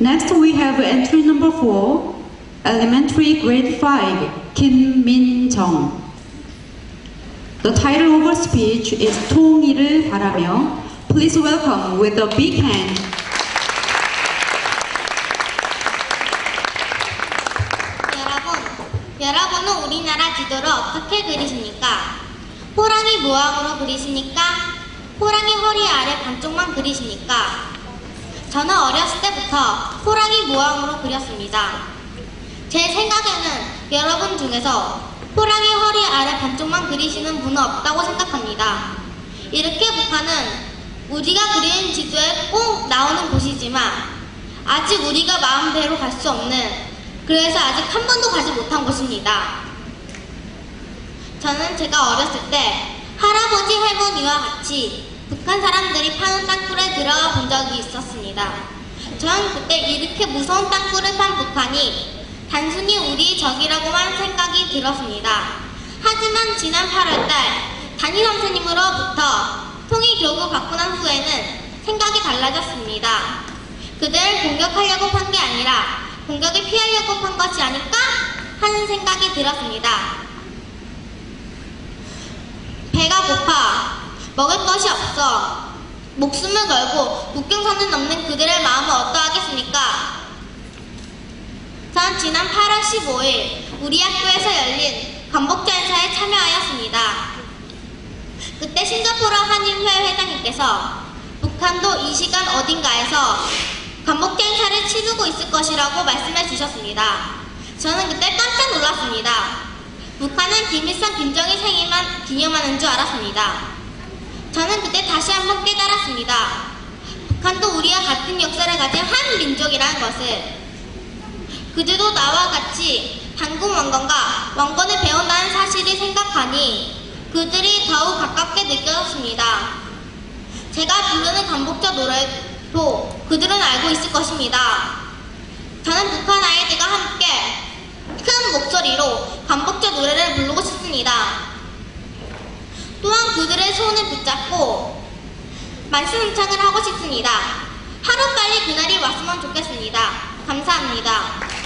Next, we have entry number four, elementary grade five, Kim Min Jung. The title of her speech is 통일을 바라며. Please welcome with a big hand. 여러분, 여러분은 우리나라 지도를 어떻게 그리십니까? 호랑이 모양으로 그리십니까? 호랑이 허리 아래 반쪽만 그리십니까? 저는 어렸을 때부터 호랑이 모양으로 그렸습니다. 제 생각에는 여러분 중에서 호랑이 허리 아래 반쪽만 그리시는 분은 없다고 생각합니다. 이렇게 북한은 우리가 그리는 지도에 꼭 나오는 곳이지만 아직 우리가 마음대로 갈 수 없는 그래서 아직 한 번도 가지 못한 곳입니다. 저는 제가 어렸을 때 할아버지 할머니와 같이 북한 사람들이 파는 땅굴에 들어가 본 적이 있었습니다. 저는 그때 이렇게 무서운 땅굴을 판 북한이 단순히 우리 적이라고만 생각이 들었습니다. 하지만 지난 8월달 담임 선생님으로부터 통일 교육을 받고 난 후에는 생각이 달라졌습니다. 그들을 공격하려고 판 게 아니라 공격을 피하려고 판 것이 아닐까 하는 생각이 들었습니다. 배가 고파 먹을 것이 없어 목숨을 걸고 국경선을 넘는 그들의 마음을 어떠하겠습니까? 전 지난 8월 15일 우리 학교에서 열린 광복절 행사에 참여하였습니다. 그때 싱가포르 한인회 회장님께서 북한도 이 시간 어딘가에서 광복절 행사를 치르고 있을 것이라고 말씀해 주셨습니다. 저는 그때 깜짝 놀랐습니다. 북한은 김일성, 김정일 생일만 기념하는 줄 알았습니다. 저는 그때 다시 한번 깨달았습니다. 북한도 우리와 같은 역사를 가진 한 민족이라는 것을 그들도 나와 같이 단군 왕건과 왕건을 배운다는 사실을 생각하니 그들이 더욱 가깝게 느껴졌습니다. 제가 부르는 간복자 노래도 그들은 알고 있을 것입니다. 저는 북한 아이들과 함께 큰 목소리로 간복자 노래를 부르고 싶습니다. 또한 그들의 손을 붙잡고 만신음창을 하고 싶습니다. 하루빨리 그날이 왔으면 좋겠습니다. 감사합니다.